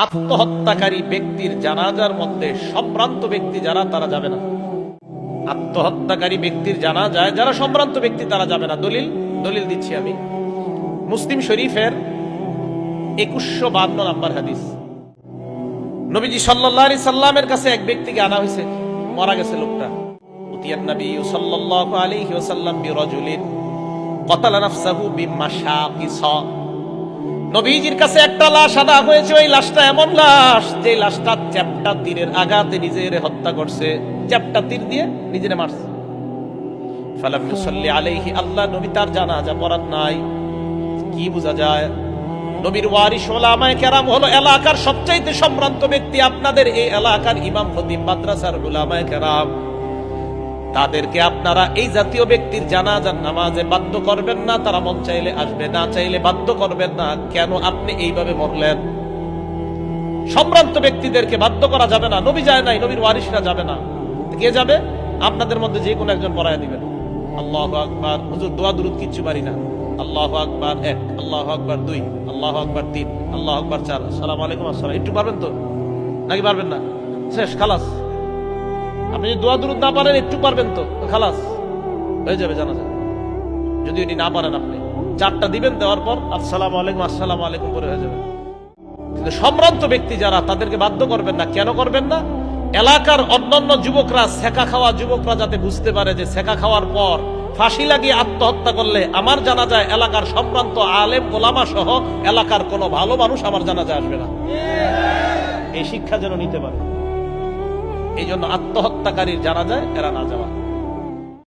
আত্মহত্যাকারী ব্যক্তির জানাজার মধ্যে সম্ভ্রান্ত ব্যক্তি যারা, তারা যাবে না। আত্মহত্যাকারী ব্যক্তির জানা যায় যারা সম্ভ্রান্ত ব্যক্তি, তারা যাবে না। দলিল দলিল দিচ্ছি আমি। মুসলিম শরীফের একুশশো বান্ন নাম্বার হাদিস। নবীজি সাল্লাহ আলি সাল্লামের কাছে এক ব্যক্তিকে আনা হয়েছে। মারা গেছে লোকটা। উতিয়ান ওয়াসাল্লাম বিরাজুলিন। কতালা নাফসাহু বিমাশাকিস। নবীজির কাছে একটা লাশ আনা হয়েছে, ওই লাশটা এমন লাশ, যে লাশটা চ্যাপটা তীরের আঘাতে নিজের হত্যা করছে। চ্যাপটা তীর দিয়ে নিজেরে মারছে। ফালাম ইউসাল্লি আলাইহি, আল্লাহ নবী তার জানাজা পড়ার নাই। কি বোঝা যায়? নবীর ওয়ারিস ওলামায়ে কেরাম হলো এলাকার সবচাইতে সম্ভ্রান্ত ব্যক্তি। আপনাদের এই এলাকার ইমাম খতিব মাদ্রাসার ওলামায়ে কেরাম। তাদেরকে আপনারা এই জাতীয় ব্যক্তির জানাজার নামাজে বাধ্য করবেন না, তারা মন চাইলে আসবে, না চাইলে বাধ্য করবেন না। কেন আপনি এইভাবে মরলেন? সম্ভ্রান্ত ব্যক্তিদেরকে বাধ্য করা যাবে না। নবী যায় নাই, নবীর ওয়ারিসরা যাবে না। কে যাবে? আপনাদের মধ্যে যে কোনো একজন পড়ায় দিবেন। আল্লাহ আকবার। হুজুর, দোয়া, দুরুদ কিচ্ছু পারি না। আল্লাহ আকবার এক, আল্লাহ আকবার দুই, আল্লাহ আকবার তিন, আল্লাহ আকবার চার। সালাম আলাইকুম, আসসালাম। একটু পারবেন তো? নাকি পারবেন না? শেষ, খালাস। আপনি যদি দোয়া দুরুদ না পারেন, একটু পারবেন তো। খালাস। হয়ে যাবে, জানা যায় যদি এটি না পারেন আপনি। চারটা দিবেন দেওয়ার পর, আসসালাম আলাইকুম আসসালাম আলাইকুম করে হয়ে যাবে। কিন্তু সম্ভ্রান্ত ব্যক্তি যারা, তাদেরকে বাধ্য করবেন না। কেন করবেন না? এলাকার অন্যান্য যুবকরা সেকা খাওয়া যুবকরা যাতে বুঝতে পারে যে সেকা খাওয়ার পর ফাঁসি লাগিয়ে আত্মহত্যা করলে আমার জানা যায় এলাকার সম্ভ্রান্ত আলেম গোলামা সহ এলাকার কোনো ভালো মানুষ আমার জানা যায় আসবে না। এই শিক্ষা যেন নিতে পারে। এই জন্য আত্মহত্যাকারীর জানা যায় এরা না যাওয়া।